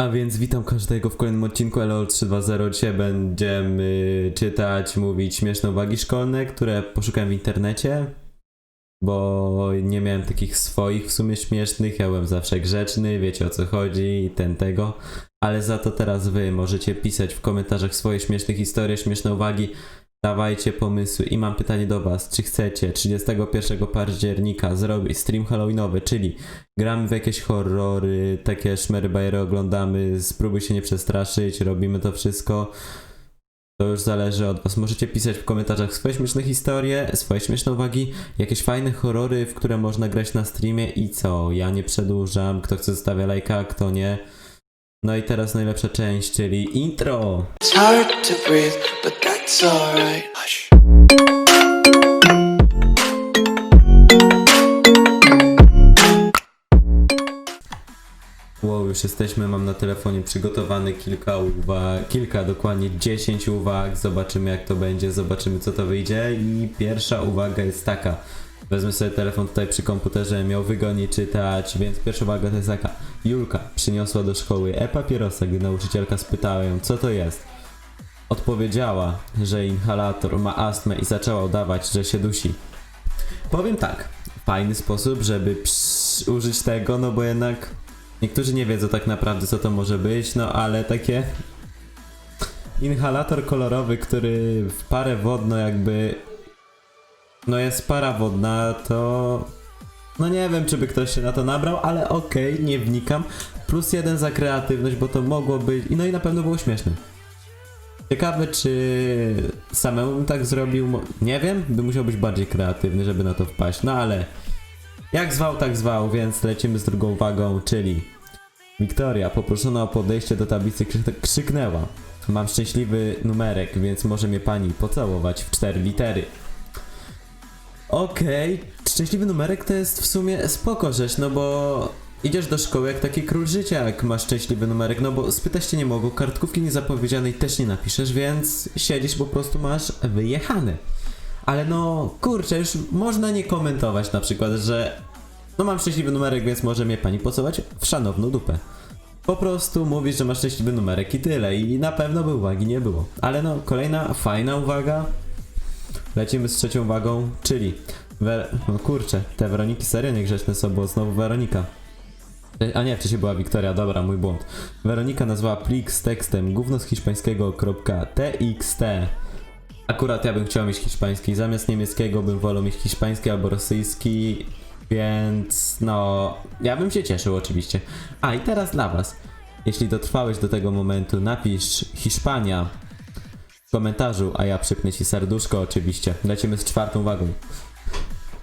A więc witam każdego w kolejnym odcinku LOL 320. Dzisiaj będziemy czytać, mówić śmieszne uwagi szkolne, które poszukałem w internecie, bo nie miałem takich swoich w sumie śmiesznych. Ja byłem zawsze grzeczny, wiecie o co chodzi i ten tego. Ale za to teraz wy możecie pisać w komentarzach swoje śmieszne historie, śmieszne uwagi. Dawajcie pomysły i mam pytanie do was, czy chcecie 31 października zrobić stream halloweenowy, czyli gramy w jakieś horrory, takie szmery bajery oglądamy, spróbuj się nie przestraszyć, robimy to wszystko. To już zależy od was. Możecie pisać w komentarzach swoje śmieszne historie, swoje śmieszne uwagi, jakieś fajne horrory, w które można grać na streamie i co? Ja nie przedłużam, kto chce zostawia lajka, kto nie. No i teraz najlepsza część, czyli intro! It's hard to breathe, but that's alright. Wow, już jesteśmy, mam na telefonie przygotowany kilka uwag, kilka, dokładnie 10 uwag, zobaczymy jak to będzie, zobaczymy co to wyjdzie. I pierwsza uwaga jest taka, wezmę sobie telefon tutaj przy komputerze, miał wygodnie czytać, więc pierwsza uwaga to jest taka, Julka przyniosła do szkoły e-papierosa, gdy nauczycielka spytała ją co to jest. Odpowiedziała, że inhalator ma astmę i zaczęła udawać, że się dusi. Powiem tak, fajny sposób, żeby psz- użyć tego, no bo jednak Niektórzy nie wiedzą tak naprawdę co to może być, no ale takie inhalator kolorowy, który w parę wodno jakby no jest para wodna, to no nie wiem czy by ktoś się na to nabrał, ale okej, nie wnikam. Plus jeden za kreatywność, bo to mogło być, no i na pewno było śmieszne. Ciekawe czy samemu bym tak zrobił, nie wiem, by musiał być bardziej kreatywny, żeby na to wpaść, no ale jak zwał, tak zwał, więc lecimy z drugą uwagą, czyli Wiktoria, poproszona o podejście do tablicy, krzy- krzyknęła. Mam szczęśliwy numerek, więc może mnie pani pocałować w cztery litery. Okej, szczęśliwy numerek to jest w sumie spoko rzecz, no bo idziesz do szkoły jak taki król życia, jak masz szczęśliwy numerek, no bo spytać cię nie mogą, kartkówki niezapowiedzianej też nie napiszesz, więc siedzisz po prostu masz wyjechane. Ale no, kurczę, już można nie komentować na przykład, że no mam szczęśliwy numerek, więc może mnie pani pocałować w szanowną dupę. Po prostu mówisz, że masz szczęśliwy numerek i tyle. I na pewno by uwagi nie było. Ale no, kolejna fajna uwaga. Lecimy z trzecią uwagą, czyli... We... No kurczę, te Weroniki serio niegrzeczne są, bo znowu Weronika. E, A nie, wcześniej była Wiktoria, dobra, mój błąd. Weronika nazwała plik z tekstem gówno z hiszpańskiego .txt. Akurat ja bym chciał mieć hiszpański, zamiast niemieckiego bym wolał mieć hiszpański albo rosyjski, więc no, ja bym się cieszył oczywiście. A i teraz dla was. Jeśli dotrwałeś do tego momentu, napisz Hiszpania w komentarzu, a ja przypnę ci serduszko oczywiście. Lecimy z czwartą uwagą.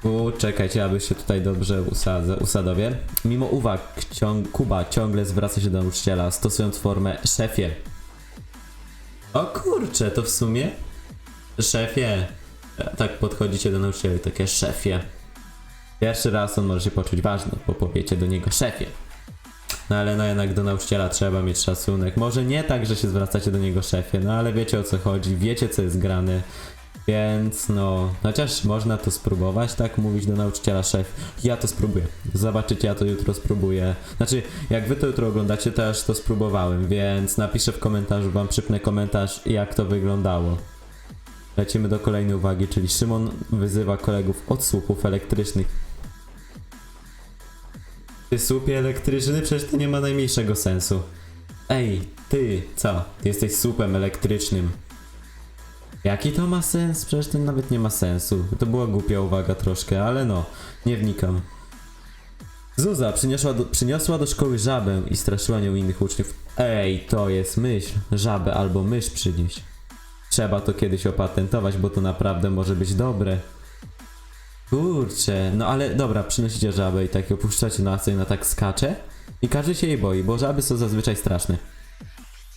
U, czekajcie, aby się tutaj dobrze usadzę. Mimo uwag, ciąg, Kuba ciągle zwraca się do nauczyciela, stosując formę szefie. O kurczę, to w sumie szefie. Tak podchodzicie do nauczyciela i takie szefie. Pierwszy raz on może się poczuć ważny, bo powiecie do niego szefie. No ale no jednak do nauczyciela trzeba mieć szacunek. Może nie tak, że się zwracacie do niego szefie, no ale wiecie o co chodzi, wiecie co jest grane. Więc no, chociaż można to spróbować, tak mówić do nauczyciela szef. Ja to spróbuję. Zobaczycie, ja to jutro spróbuję. Znaczy, jak wy to jutro oglądacie, to już to spróbowałem, więc napiszę w komentarzu, wam przypnę komentarz, jak to wyglądało. Lecimy do kolejnej uwagi, czyli Szymon wyzywa kolegów od słupów elektrycznych. Ty słupie elektryczny? Przecież to nie ma najmniejszego sensu. Ej, ty, co? Ty jesteś słupem elektrycznym. Jaki to ma sens? Przecież to nawet nie ma sensu. To była głupia uwaga troszkę, ale no, nie wnikam. Zuza przyniosła do, przyniosła do szkoły żabę i straszyła nią innych uczniów. Ej, to jest myśl. Żabę albo mysz przynieść. Trzeba to kiedyś opatentować, bo to naprawdę może być dobre. Kurczę, no ale dobra, przynosicie żabę i tak ją puszczacie na tak skacze i każdy się jej boi, bo żaby są zazwyczaj straszne.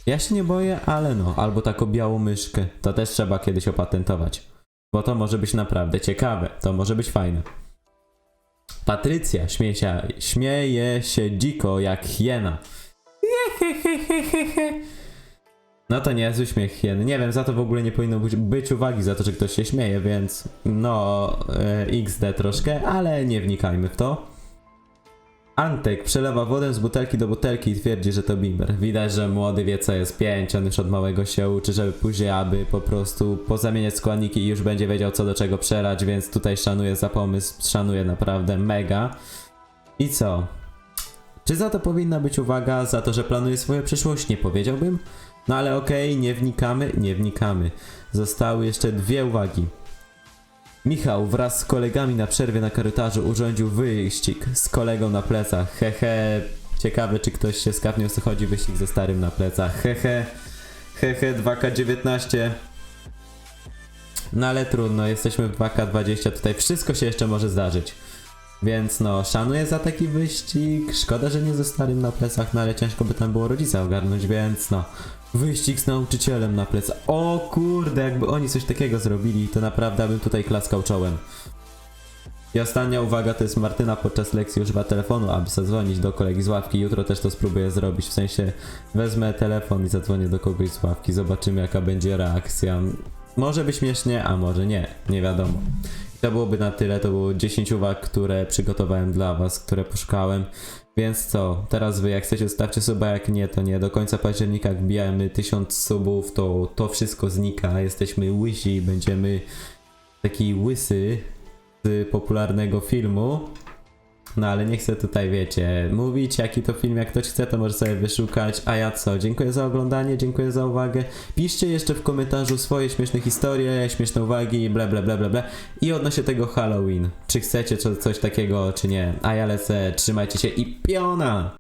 Ja się nie boję, ale no, albo taką białą myszkę, to też trzeba kiedyś opatentować. Bo to może być naprawdę ciekawe, to może być fajne. Patrycja śmieje się, śmieje się dziko jak hiena. No to niezły śmiech hieny. Nie wiem, za to w ogóle nie powinno być, być uwagi za to, że ktoś się śmieje, więc no e, XD troszkę, ale nie wnikajmy w to. Antek przelewa wodę z butelki do butelki i twierdzi, że to bimber. Widać, że młody wie co jest pięć, on już od małego się uczy, żeby później aby po prostu pozamieniać składniki i już będzie wiedział co do czego przelać, więc tutaj szanuję za pomysł, szanuję naprawdę mega. I co? Czy za to powinna być uwaga, za to, że planuje swoją przyszłość? Nie powiedziałbym. No ale okej, nie wnikamy, nie wnikamy. Zostały jeszcze dwie uwagi. Michał wraz z kolegami na przerwie na korytarzu urządził wyścig z kolegą na plecach. Hehe, ciekawe czy ktoś się skapnie o co chodzi wyścig ze starym na plecach. Hehe, hehe 2K19. No ale trudno, jesteśmy w 2K20, tutaj wszystko się jeszcze może zdarzyć. Więc no, szanuję za taki wyścig. Szkoda, że nie ze starym na plecach, no ale ciężko by tam było rodzica ogarnąć, więc no. Wyścig z nauczycielem na plecach. O kurde, jakby oni coś takiego zrobili, to naprawdę bym tutaj klaskał czołem. I ostatnia uwaga to jest Martyna podczas lekcji używa telefonu, aby zadzwonić do kolegi z ławki. Jutro też to spróbuję zrobić. W sensie wezmę telefon i zadzwonię do kogoś z ławki. Zobaczymy jaka będzie reakcja. Może być śmiesznie, a może nie. Nie wiadomo. I to byłoby na tyle. To było 10 uwag, które przygotowałem dla was, które poszukałem. Więc co, teraz wy jak chcecie zostawcie suba, jak nie to nie. Do końca października jak bijamy 1000 subów, to to wszystko znika. Jesteśmy łysi, będziemy taki łysy z popularnego filmu. No ale nie chcę tutaj, wiecie, mówić jaki to film, jak ktoś chce, to może sobie wyszukać. A ja co? Dziękuję za oglądanie, dziękuję za uwagę. Piszcie jeszcze w komentarzu swoje śmieszne historie, śmieszne uwagi, bla bla bla bla bla. I odnośnie tego Halloween. Czy chcecie co, coś takiego, czy nie? A ja lecę, trzymajcie się i piona!